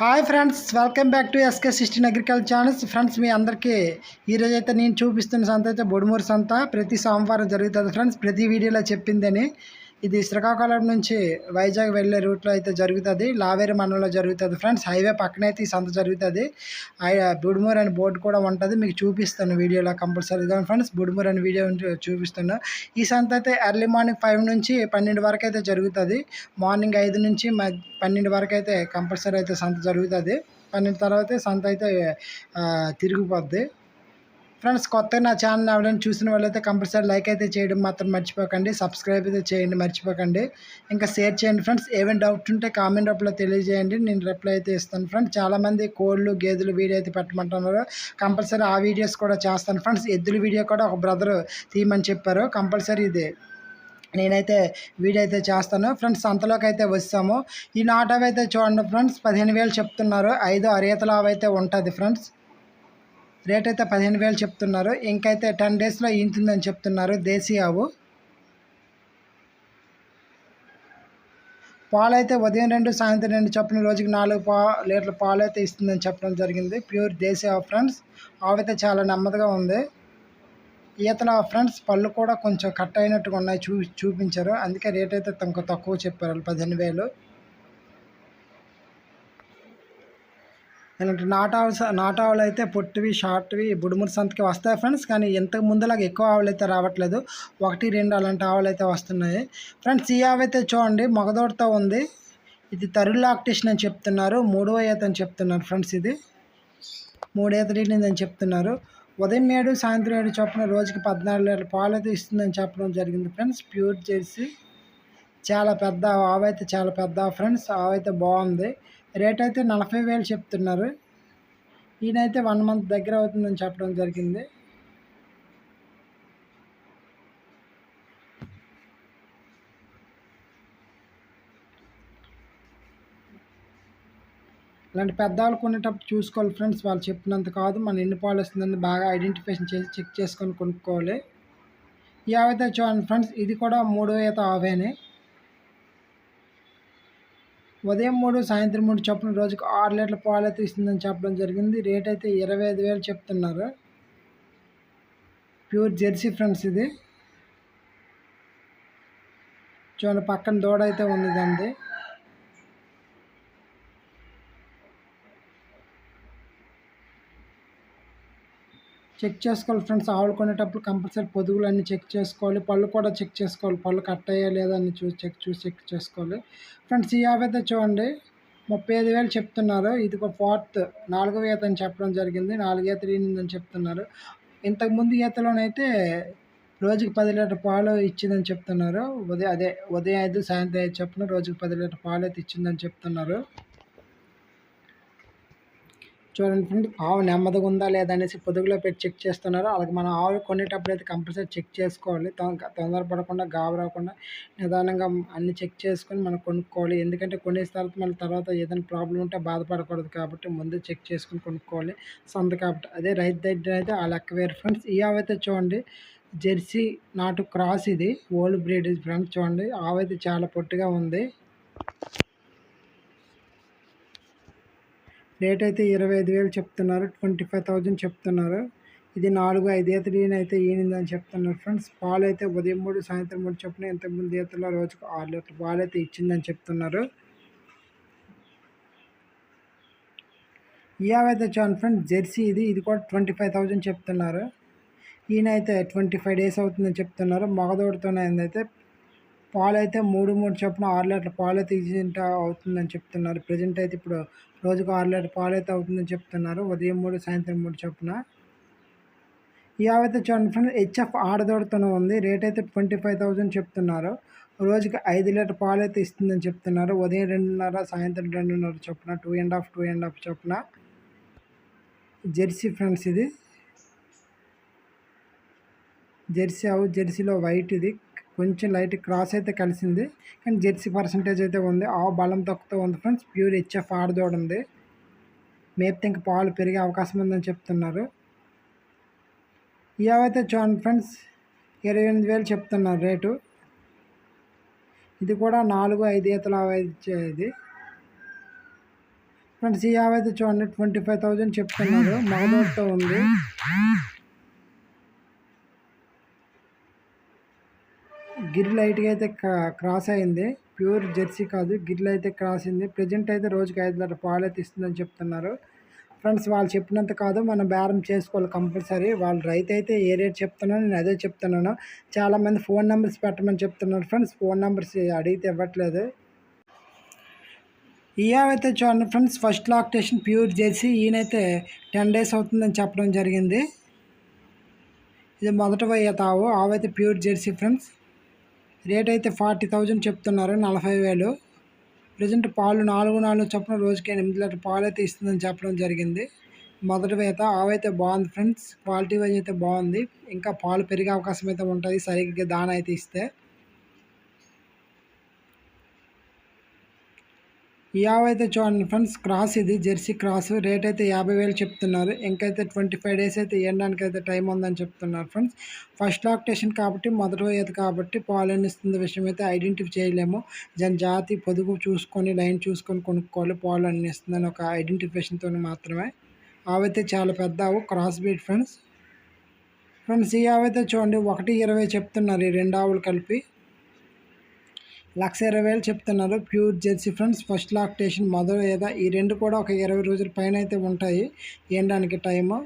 Hi friends welcome back to SK sixteen agriculture channels. Friends మీ అందరికీ ఈరోజు అయితే నేను చూపిస్తున్న సంత అయితే బొడుమూరు సంత. ప్రతి సోమవారం జరుగుతుంది ఫ్రెండ్స్. ప్రతి వీడియోలో చెప్పిందని ఇది శ్రీకాకుళం నుంచి వైజాగ్ వెళ్ళే రూట్లో అయితే జరుగుతుంది. లావేరి మండలంలో జరుగుతుంది ఫ్రెండ్స్. హైవే పక్కనైతే ఈ సంత జరుగుతుంది. బుడుమూర్ అనే బోర్డు కూడా ఉంటుంది. మీకు చూపిస్తాను వీడియోలో కంపల్సరీగా ఫ్రెండ్స్. బుడుమూర్ అనే వీడియో చూపిస్తున్నా. ఈ సంత అయితే ఎర్లీ మార్నింగ్ ఫైవ్ నుంచి పన్నెండు వరకు అయితే జరుగుతుంది. మార్నింగ్ ఐదు నుంచి పన్నెండు వరకు అయితే కంపల్సరీ అయితే సంత జరుగుతుంది. పన్నెండు తర్వాత సంత అయితే తిరిగిపోద్ది. ఫ్రెండ్స్ కొత్తగా నా ఛానల్ ఎవరైనా చూసిన వాళ్ళైతే కంపల్సరీ లైక్ అయితే చేయడం మాత్రం మర్చిపోకండి సబ్స్క్రైబ్ అయితే చేయండి మర్చిపోకండి. ఇంకా షేర్ చేయండి ఫ్రెండ్స్ ఏమైనా డౌట్ ఉంటే కామెంట్ రూపంలో తెలియజేయండి నేను రిప్లై అయితే ఇస్తాను ఫ్రెండ్స్. చాలామంది కోళ్ళు గేదెలు వీడియో అయితే పెట్టమంటున్నారు. కంపల్సరీ ఆ వీడియోస్ కూడా చేస్తాను ఫ్రెండ్స్. ఎద్దుల వీడియో కూడా ఒక బ్రదర్ తీయమని చెప్పారు. కంపల్సరీ ఇది. నేనైతే వీడియో అయితే చేస్తాను. ఫ్రెండ్స్ సంతలోకి అయితే వస్తాము ఈ నాటవి అయితే చూడండి ఫ్రెండ్స్ పదిహేను వేలు చెప్తున్నారు. ఐదు అరేతలావు అవైతే ఉంటుంది ఫ్రెండ్స్. రేట్ అయితే పదిహేను వేలు చెప్తున్నారు. ఇంకైతే టెన్ డేస్లో ఇంతుందని చెప్తున్నారు దేశీ ఆవు. పాలు అయితే ఉదయం రెండు సాయంత్రం రెండు చొప్పున రోజుకి నాలుగు పా లీటర్ల పాలు అయితే ఇస్తుందని చెప్పడం జరిగింది. ప్యూర్ దేశీ ఆవు ఫ్రెండ్స్. ఆవు అయితే చాలా నెమ్మదిగా ఉంది. ఈతల ఫ్రెండ్స్ పళ్ళు కూడా కొంచెం కట్ అయినట్టుగా ఉన్నాయి చూ చూపించారు. అందుకే రేట్ అయితే తక్కువ చెప్పారు పదిహేను వేలు. ఇలాంటి నాటావు నాటావులు అయితే పొట్టివి షార్ట్వి బుడుముడి సంతకి వస్తాయి ఫ్రెండ్స్. కానీ ఇంతకు ముందులాగా ఎక్కువ ఆవులు అయితే రావట్లేదు. ఒకటి రెండు అలాంటి ఆవులు అయితే వస్తున్నాయి. ఫ్రెండ్స్ ఈ ఆవు అయితే చూడండి మగదోడితో ఉంది. ఇది తరుడు లాక్టేషన్ అని చెప్తున్నారు. మూడవ ఈత అని చెప్తున్నారు ఫ్రెండ్స్ ఇది. మూడు ఈత అని చెప్తున్నారు. ఉదయం ఏడు సాయంత్రం ఏడు చొప్పున రోజుకి పద్నాలుగు లీటర్ల పాలు అయితే ఇస్తుందని చెప్పడం జరిగింది ఫ్రెండ్స్. ప్యూర్ చేసి చాలా పెద్ద ఆవు అయితే చాలా పెద్ద ఫ్రెండ్స్. ఆవు అయితే బాగుంది. రేట్ అయితే నలభై వేలు చెప్తున్నారు. ఈయనైతే వన్ మంత్ దగ్గర అవుతుందని చెప్పడం జరిగింది. ఇలాంటి పెద్దవాళ్ళు కొనేటప్పుడు చూసుకోవాలి ఫ్రెండ్స్. వాళ్ళు చెప్పినంత కాదు. మన ఎన్ని పాలు వస్తుందని బాగా ఐడెంటిఫికేషన్ చేసి చెక్ చేసుకొని కొనుక్కోవాలి. ఈ ఆవైతే చూడండి ఫ్రెండ్స్ ఇది కూడా మూడో ఈత ఆవేనే. ఉదయం మూడు సాయంత్రం మూడు చొప్పున రోజుకు ఆరు లీటర్ల పాలు అయితే ఇస్తుందని చెప్పడం జరిగింది. రేట్ అయితే ఇరవై ఐదు వేలు చెప్తున్నారు. ప్యూర్ జెర్సీ ఫ్రెండ్స్ ఇది. చూడండి పక్కన దూడ అయితే ఉన్నదండి చెక్ చేసుకోవాలి ఫ్రెండ్స్. ఆవులు కొనేటప్పుడు కంపల్సరీ పొదుగులు అన్ని చెక్ చేసుకోవాలి. పళ్ళు కూడా చెక్ చేసుకోవాలి. పళ్ళు కట్ అయ్యా లేదా అని చూసి చెక్ చూసి చెక్ చేసుకోవాలి. ఫ్రెండ్స్ ఈ యాభై అయితే చూడండి. ముప్పై ఐదు వేలు చెప్తున్నారు. ఇది ఒక ఫోర్త్. నాలుగవ ఈత అని చెప్పడం జరిగింది. నాలుగు ఈత అని చెప్తున్నారు. ఇంతకుముందు ఈతలోనైతే రోజుకి పది లీటర్ పాలు ఇచ్చిందని చెప్తున్నారు. ఉదయం అదే ఉదయం ఐదు సాయంత్రం ఐదు చెప్పిన రోజుకి పది లీటర్ పాలు అయితే ఇచ్చిందని చెప్తున్నారు. చూడండి ఫ్రెండ్ ఆవు నెమ్మదిగా ఉందా లేదా అనేసి పొదుగులో పెట్టి చెక్ చేస్తున్నారు అలాగే మనం ఆవు కొనేటప్పుడు అయితే కంపల్సరీ చెక్ చేసుకోవాలి. తొందరపడకుండా గాబరాకుండా నిదానంగా అన్ని చెక్ చేసుకొని మనం కొనుక్కోవాలి. ఎందుకంటే కొనేసిన తర్వాత మన తర్వాత ఏదైనా ప్రాబ్లం ఉంటే బాధపడకూడదు కాబట్టి ముందు చెక్ చేసుకొని కొనుక్కోవాలి. సొంత కాబట్టి అదే రైతు దగ్గర అయితే ఆ లెక్క వేరు. ఫ్రెండ్స్ ఈ ఆవు అయితే చూడండి జెర్సీ నాటు క్రాస్ ఇది ఓల్డ్ బ్రీడ్ ఫ్రెండ్స్ చూడండి ఆవు అయితే చాలా పొట్టిగా ఉంది. రేట్ అయితే ఇరవై ఐదు వేలు చెప్తున్నారు ట్వంటీ ఫైవ్ థౌజండ్ చెప్తున్నారు. ఇది నాలుగు ఐదు ఈతలు అయితే ఈనిందని చెప్తున్నారు ఫ్రెండ్స్. పాలు అయితే ఉదయం మూడు సాయంత్రం మూడు చొప్పున ఇంతకుముందు ఏతలో రోజుకు ఆరు లీటర్ పాలు అయితే ఇచ్చిందని చెప్తున్నారు. ఇయావైతే చూడండి ఫ్రెండ్స్ జెర్సీ ఇది ఇది కూడా ట్వంటీ ఫైవ్ థౌజండ్ చెప్తున్నారు. ఈయన అయితే ట్వంటీ ఫైవ్ డేస్ అవుతుందని చెప్తున్నారు. మగదోడితోనే అయితే పాలు అయితే మూడు మూడు చొప్పున ఆరు లీటర్ల పాలు అయితే ఇచ్చింట అవుతుందని చెప్తున్నారు. ప్రజెంట్ అయితే ఇప్పుడు రోజుకు ఆరు లీటర్ పాలు అయితే అవుతుందని చెప్తున్నారు. ఉదయం మూడు సాయంత్రం మూడు చొప్పున. ఈ ఆవైతే చూడండి ఫ్రెండ్ హెచ్ఎఫ్ ఆడదోడుతూనే ఉంది. రేట్ అయితే ట్వంటీ ఫైవ్ థౌజండ్ చెప్తున్నారు. రోజుకి ఐదు లీటర్ పాలు అయితే ఇస్తుందని చెప్తున్నారు. ఉదయం రెండున్నర సాయంత్రం రెండున్నర చొప్పున two and half two and half చొప్పున. జెర్సీ ఫ్రెండ్స్ ఇది. జెర్సీ అవు జెర్సీలో వైట్ ఇది. కొంచెం లైట్ క్రాస్ అయితే కలిసింది. కానీ జెర్సీ పర్సంటేజ్ అయితే ఉంది. ఆ బలం తక్కువ ఉంది ఫ్రెండ్స్. ప్యూర్ హెచ్ఎఫ్ ఆడదోడు ఉంది. మేపితే ఇంక పాలు పెరిగే అవకాశం ఉందని చెప్తున్నారు. ఇవైతే చూడండి ఫ్రెండ్స్. ఇరవై ఎనిమిది వేలు చెప్తున్నారు రేటు. ఇది కూడా నాలుగు ఐదు ఈతల ఇది. ఫ్రెండ్స్ ఈ ఆవు అయితే చూడండి. ట్వంటీ ఫైవ్ థౌజండ్ చెప్తున్నారు. మగదోడుతో ఉంది. గిర్లు లైట్గా అయితే క్రాస్ అయింది. ప్యూర్ జెర్సీ కాదు గిర్లు అయితే క్రాస్ అయింది. ప్రజెంట్ అయితే రోజుకి ఐదు లీటర్ పాలు అయితే ఇస్తుందని చెప్తున్నారు. ఫ్రెండ్స్ వాళ్ళు చెప్పినంత కాదు మనం బేరం చేసుకోవాలి కంపల్సరీ. వాళ్ళు రైతు అయితే ఏ రేట్ చెప్తున్నాను నేను అదే చెప్తున్నాను. చాలామంది ఫోన్ నెంబర్స్ పెట్టమని చెప్తున్నారు ఫ్రెండ్స్. ఫోన్ నెంబర్స్ అడిగితే ఇవ్వట్లేదు. ఈ చూడండి friends first lactation pure Jersey. ఈయనైతే టెన్ డేస్ అవుతుందని చెప్పడం జరిగింది. ఇది మొదట పోయే తావు ఆవైతే ప్యూర్ జెర్సీ ఫ్రెండ్స్. రేట్ అయితే ఫార్టీ థౌజండ్ చెప్తున్నారు నలభై వేలు. ప్రజెంట్ పాలు నాలుగు నాలుగు చొప్పున రోజుకి ఎనిమిది లీటర్ పాలు అయితే ఇస్తుందని చెప్పడం జరిగింది. మొదటి అయితే ఆవైతే బాగుంది ఫ్రెండ్స్. క్వాలిటీ వైజ్ అయితే బాగుంది. ఇంకా పాలు పెరిగే అవకాశం అయితే ఉంటుంది. సరిగ్గా దాన అయితే ఇస్తే. ఈ చూడండి ఫ్రెండ్స్ క్రాస్ ఇది జెర్సీ క్రాస్. రేట్ అయితే యాభై వేలు చెప్తున్నారు. ఇంకైతే ట్వంటీ ఫైవ్ డేస్ అయితే ఇవ్వడానికి అయితే టైం ఉందని చెప్తున్నారు ఫ్రెండ్స్. ఫస్ట్ లాక్టేషన్ కాబట్టి మొదటి పోయేది కాబట్టి పాలు ఇస్తుంది విషయం అయితే ఐడెంటిఫై చేయలేము. దాని జాతి పొదుగు చూసుకొని లైన్ చూసుకొని కొనుక్కోవాలి పాలు ఇస్తుందని ఒక ఐడెంటిఫికేషన్తో మాత్రమే. అవైతే చాలా పెద్ద ఆవు క్రాస్ బీట్ ఫ్రెండ్స్. ఫ్రెండ్స్ ఈ అవైతే చూడండి ఒకటి ఇరవై చెప్తున్నారు ఈ రెండు ఆవులు కలిపి. లక్ష ఇరవై వేలు చెప్తున్నారు. Pure Jersey friends first lactation మొదలు లేదా ఈ రెండు కూడా ఒక ఇరవై రోజుల పైన అయితే ఉంటాయి. ఏండానికి టైము?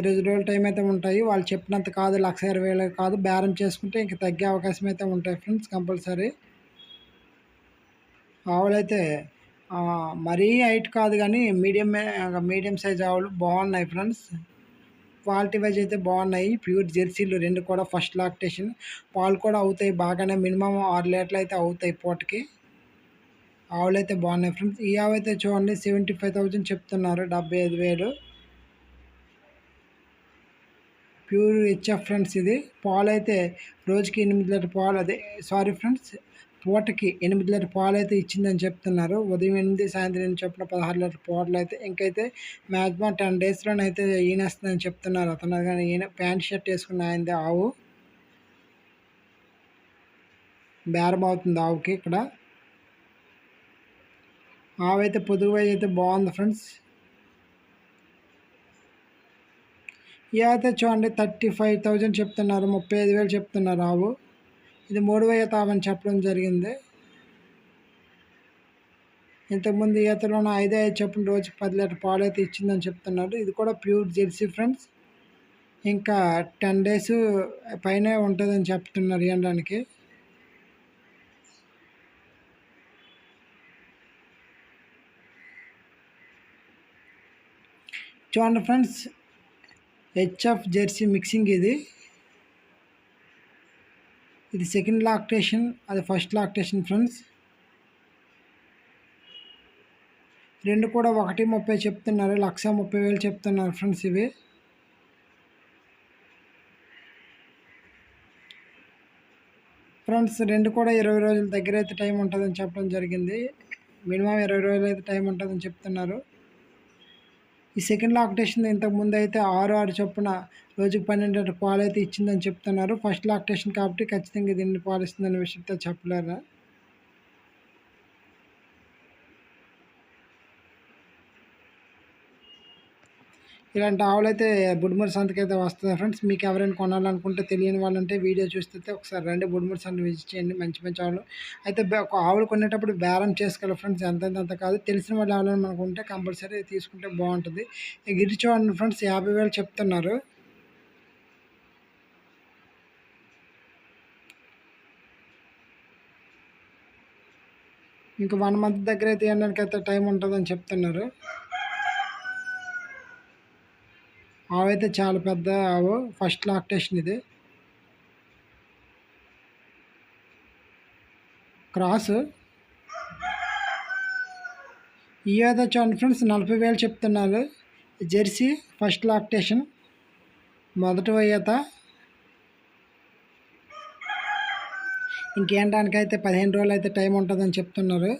ఇరవై రోజుల టైం అయితే ఉంటాయి. వాళ్ళు చెప్పినంత కాదు లక్ష ఇరవై వేలు కాదు. బేరం చేసుకుంటే ఇంక తగ్గే అవకాశం అయితే ఉంటాయి ఫ్రెండ్స్ కంపల్సరీ. ఆవులైతే మరీ హైట్ కాదు కానీ మీడియం మీడియం సైజ్ ఆవులు బాగున్నాయి ఫ్రెండ్స్. క్వాలిటీ వైజ్ అయితే బాగున్నాయి. ప్యూర్ జెర్సీలు రెండు కూడా ఫస్ట్ లాక్టేషన్. పాలు కూడా అవుతాయి బాగానే మినిమం ఆరు లీటర్లు అయితే అవుతాయి పూటకి. ఆవులు అయితే బాగున్నాయి ఫ్రెండ్స్. ఈ ఆవు అయితే చూడండి సెవెంటీ ఫైవ్ థౌజండ్ చెప్తున్నారు డెబ్బై ఐదు వేలు. ప్యూర్ హెచ్ఎఫ్ ఫ్రెండ్స్ ఇది. పాలు అయితే రోజుకి ఎనిమిది లీటర్ పాలు అదే. సారీ ఫ్రెండ్స్ పూటకి ఎనిమిది లీటర్ పాలు అయితే ఇచ్చిందని చెప్తున్నారు. ఉదయం ఎనిమిది సాయంత్రం ఎనిమిది పదహారు లీటర్ పాటలు అయితే ఇంకైతే మ్యాక్సిమం టెన్ డేస్లోనే అయితే ఈనేస్తుందని చెప్తున్నారు. అతను కానీ ఈయన ప్యాంట్ షర్ట్ వేసుకున్న ఆయనది ఆవు. బేరం అవుతుంది ఆవుకి ఇక్కడ. ఆవు అయితే పొదుగు అయితే బాగుంది ఫ్రెండ్స్. ఇవి అయితే చూడండి థర్టీ ఫైవ్ థౌజండ్ చెప్తున్నారు ముప్పై ఐదు వేలు చెప్తున్నారు ఆవు. ఇది మూడు వేల అని చెప్పడం జరిగింది. ఇంతకుముందు ఈతలోన ఐదే చెప్పిన రోజు పది లీటర్ పాలు అయితే ఇచ్చిందని చెప్తున్నారు. ఇది కూడా ప్యూర్ జెర్సీ ఫ్రెండ్స్. ఇంకా టెన్ డేస్ పైనే ఉంటుందని చెప్తున్నారు ఇవ్వడానికి చూడండి ఫ్రెండ్స్ హెచ్ఎఫ్ జెర్సీ మిక్సింగ్ ఇది. ఇది సెకండ్ లాక్టేషన్ అది ఫస్ట్ లాక్టేషన్ ఫ్రెండ్స్ రెండు కూడా ఒకటి ముప్పై చెప్తున్నారు లక్ష ముప్పై వేలు చెప్తున్నారు ఫ్రెండ్స్ ఇవి. ఫ్రెండ్స్ రెండు కూడా ఇరవై రోజుల దగ్గర అయితే టైం ఉంటుందని చెప్పడం జరిగింది. మినిమం ఇరవై రోజులు అయితే టైం ఉంటుందని చెప్తున్నారు. ఈ సెకండ్ లాక్టేషన్ ఇంతకు ముందు అయితే ఆరు ఆరు చొప్పున రోజుకి పన్నెండు పాలు అయితే ఇచ్చిందని చెప్తున్నారు. ఫస్ట్ లాక్టేషన్ కాబట్టి ఖచ్చితంగా దీన్ని పాలిస్తుందనే విషయంతో చెప్పలేరు? ఇలాంటి ఆవులు అయితే బుడ్మూరి సంతకి అయితే వస్తుంది ఫ్రెండ్స్ మీకు ఎవరైనా కొనాలనుకుంటే తెలియని వాళ్ళంటే వీడియో చూస్తే ఒకసారి రండి బుడ్మూరి సంత విజిట్ చేయండి. మంచి మంచి ఆవులు. అయితే ఒక ఆవులు కొనేటప్పుడు బేరం చేసుకోవాలి ఫ్రెండ్స్ ఎంత అంత కాదు. తెలిసిన వాళ్ళు ఎవరైనా మనకు ఉంటే కంపల్సరీ తీసుకుంటే బాగుంటుంది. గిరి చూడండి ఫ్రెండ్స్ యాభై వేలు చెప్తున్నారు. ఇంకా వన్ మంత్ దగ్గర అయితే అయితే టైం ఉంటుందని చెప్తున్నారు. ఆవు అయితే చాలా పెద్ద ఆవు. ఫస్ట్ లాక్టేషన్ ఇది. క్రాస్. ఈ అయితే చూడండి ఫ్రెండ్స్ నలభై వేలు చెప్తున్నారు. జెర్సీ ఫస్ట్ లాక్టేషన్ మొదటి వయ్యత. ఇంకేంటానికైతే పదిహేను రోజులు అయితే టైం ఉంటుందని చెప్తున్నారు.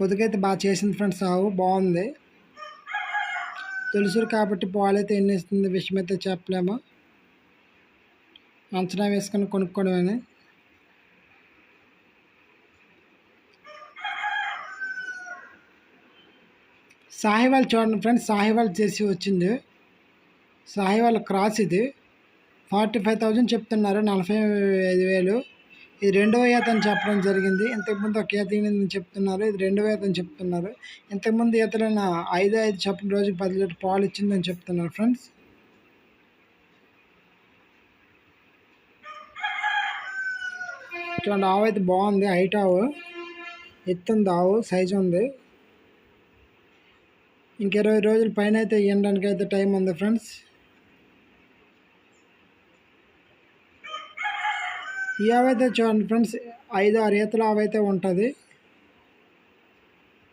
పొదుగైతే బాగా చేసింది ఫ్రెండ్స్ ఆవు. బాగుంది. తెలుసు కాబట్టి పాలు అయితే ఎన్ని ఇస్తుంది విషయం అయితే చెప్పలేము. అంచనా వేసుకొని కొనుక్కోవడమని. సాహివాల్ చూడండి ఫ్రెండ్స్ సాహివాల్ చేసి వచ్చింది. సాహివాల్ క్రాస్ ఇది. ఫార్టీ ఫైవ్ థౌజండ్ చెప్తున్నారు నలభై ఐదు వేలు. ఇది రెండవ ఈత అని చెప్పడం జరిగింది. ఇంతకుముందు ఒక ఈత ఈనిందని చెప్తున్నారు. ఇది రెండవ ఈత అని చెప్తున్నారు. ఇంతకుముందు ఈతలైన ఐదు ఐదు చెప్పిన రోజుకి పది లీటర్ పాలు ఇచ్చిందని చెప్తున్నారు ఫ్రెండ్స్. ఇట్లాంటి ఆవు అయితే బాగుంది. హైట్ ఆవు ఎత్తుంది ఆవు సైజు ఉంది. ఇంక ఇరవై రోజుల పైన అయితే ఇవ్వడానికి అయితే టైం ఉంది ఫ్రెండ్స్. ఈ ఆవైతే చూడండి ఫ్రెండ్స్ ఐదు ఆరు ఈతలు ఆవైతే ఉంటుంది.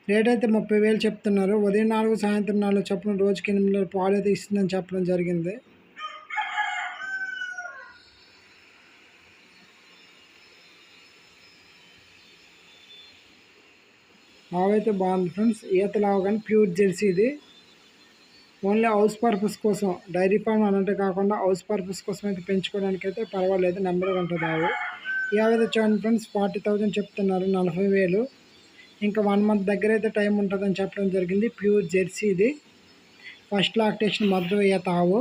రేట్ అయితే ముప్పై వేలు చెప్తున్నారు. ఉదయం నాలుగు సాయంత్రం నాలుగు చొప్పున రోజుకి ఎనిమిది పాలు అయితే ఇస్తుందని చెప్పడం జరిగింది. ఆవైతే బాగుంది ఫ్రెండ్స్. ఈతలు ఆవు కానీ ప్యూర్ జెర్సీ ఇది. ఓన్లీ హౌస్ పర్పస్ కోసం డైరీ ఫార్మ్ అనంటే కాకుండా హౌస్ పర్పస్ కోసం అయితే పెంచుకోవడానికి అయితే పర్వాలేదు నెంబర్ ఉంటుంది ఆవు ఈ చూడండి ఫ్రెండ్స్ ఫార్టీ థౌజండ్ చెప్తున్నారు నలభై వేలు. ఇంకా వన్ మంత్ దగ్గర అయితే టైం ఉంటుందని చెప్పడం జరిగింది ప్యూర్ జెర్సీ ఇది. ఫస్ట్ లాక్టేషన్ మద్దతు ఈత ఆవు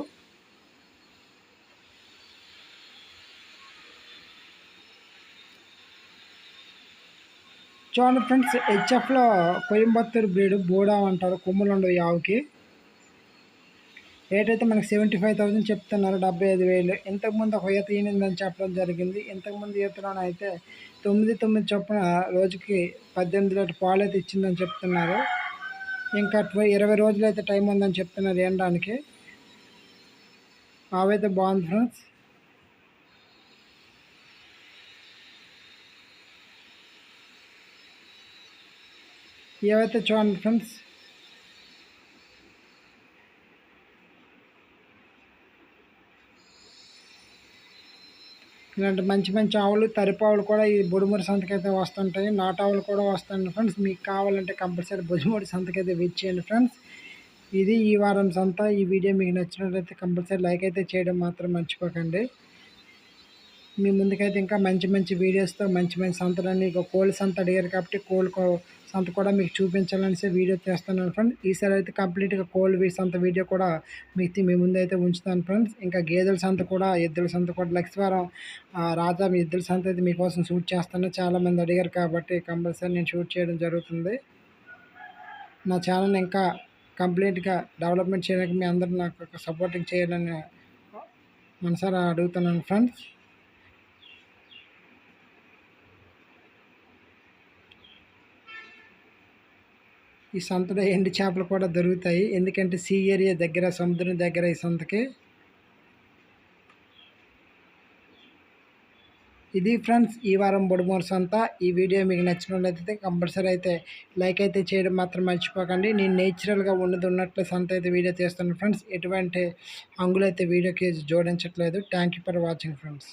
చూడండి ఫ్రెండ్స్ హెచ్ఎఫ్లో కోయంబత్తూరు బ్రీడ్ బోడా అంటారు కొమ్ములు ఉండవు ఈ ఆవుకి. రేట్ అయితే మనకు సెవెంటీ ఫైవ్ థౌసండ్ చెప్తున్నారు డెబ్బై ఐదు వేలు. ఇంతకుముందు ఒక ఈత ఈనిందని చెప్పడం జరిగింది. ఇంతకుముందు ఈతలోనే అయితే తొమ్మిది తొమ్మిది చొప్పున రోజుకి పద్దెనిమిది లీటర్ పాలు అయితే ఇచ్చిందని చెప్తున్నారు. ఇంకా ఇరవై రోజులు అయితే టైం ఉందని చెప్తున్నారు ఏనడానికి అవైతే బాగుంది ఫ్రెండ్స్. ఏవైతే చూడండి ఫ్రెండ్స్ ఇలాంటి మంచి మంచి ఆవులు తరిపావులు కూడా ఈ బుడుమూరి సంతకైతే వస్తుంటాయి. నాటావులు కూడా వస్తాయండి ఫ్రెండ్స్. మీకు కావాలంటే కంపల్సరీ బుడుమూరి సంతకైతే వెయిట్ చేయండి ఫ్రెండ్స్. ఇది ఈ వారం సంత. ఈ వీడియో మీకు నచ్చినట్లయితే కంపల్సరీ లైక్ అయితే చేయడం మాత్రం మర్చిపోకండి. మీ ముందుకైతే ఇంకా మంచి మంచి వీడియోస్తో మంచి మంచి సంతలన్నీ ఇక కోళ్ళ సంత అడిగారు కాబట్టి కోళ్ళు సంత కూడా మీకు చూపించాలనేసి వీడియో చేస్తున్నాను ఫ్రెండ్స్ ఈసారి అయితే కంప్లీట్గా కోల్డ్ వీడ్ సంత వీడియో కూడా మీకు మీ ముందు అయితే ఉంచుతాను ఫ్రెండ్స్ ఇంకా గేదెల సంత కూడా ఎద్దుల సంత కూడా లక్ష్వారం రాజా మీ ఎద్దుల సంత అయితే మీకోసం షూట్ చేస్తాను. చాలామంది అడిగారు కాబట్టి కంపల్సరీ నేను షూట్ చేయడం జరుగుతుంది. నా ఛానల్ ఇంకా కంప్లీట్గా డెవలప్మెంట్ చేయడానికి మీ అందరూ నాకు సపోర్టింగ్ చేయాలని మనసారా అడుగుతున్నాను ఫ్రెండ్స్ ఈ సంతలో ఎండి చేపలు కూడా దొరుకుతాయి. ఎందుకంటే సీ ఏరియా దగ్గర సముద్రం దగ్గర ఈ సంతకి. ఇది ఫ్రెండ్స్ ఈ వారం బొడుమూరు సంత. ఈ వీడియో మీకు నచ్చినట్లయితే కంపల్సరీ అయితే లైక్ అయితే చేయడం మాత్రం మర్చిపోకండి. నేను నేచురల్గా ఉన్నది ఉన్నట్లు సంత అయితే వీడియో తీస్తాను ఫ్రెండ్స్. ఎటువంటి అంగులైతే వీడియో వీడియోకి జోడించట్లేదు. Thank you for watching friends